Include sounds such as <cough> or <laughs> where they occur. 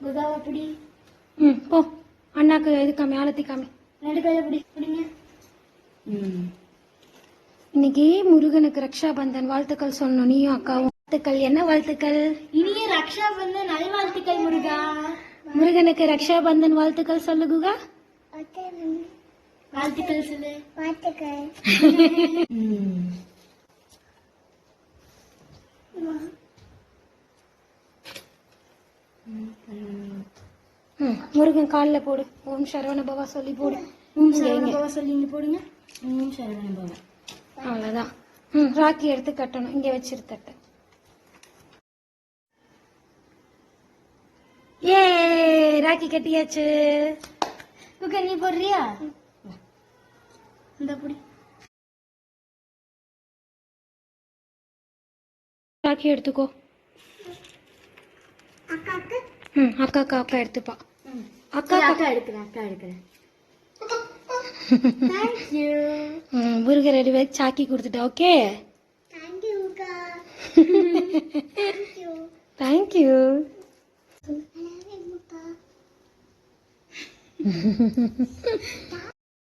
பிடி. ம் போ. அண்ணாக்கு இது காமி ஆலத்தி காமி. ரெண்டு கையில பிடி பிடிங்க. இன்னைக்கு முருகனுக்கு ரக்ஷா பந்தன் வாழ்த்துக்கள் சொல்லணும். நீயும் அக்காவும். வாழ்த்துக்கள். என்ன வாழ்த்துக்கள்? இனிய ரக்ஷா வந்து நல்வாழ்த்துக்கள் முருகா. முருகனுக்கு ரக்ஷா பந்தன் வாழ்த்துக்கள் சொல்லு குகா. வாழ்த்துக்கள் சொல்லு. வாழ்த்துக்கள் ம். முருகன் காலில் போடு. ஓம் சரவண பவா சொல்லி போடு. ஓம் சரவண. பவா சொல்லி இங்க போடுங்க. ஓம் சரவண பவா. அவ்வளோதான். ம் ராக்கி எடுத்து கட்டணும். இங்கே வச்சிரு தட்டு. ஏ ராக்கி கட்டியாச்சு. குக்கா நீ போடுறியா? இந்த பிடி. ராக்கி எடுத்துக்கோ. அக்காக்கு? ம் அக்கா அக்கா அக்கா எடுத்துப்பா அக்கா அக்கா எடுக்கிறேன் அக்கா எடுக்கிறேன். <laughs> தேங்க்யூ ம் முருகர் ரெடி வச்சு சாக்கி கொடுத்துட்டா ஓகே? Thank you thank you <laughs> <laughs>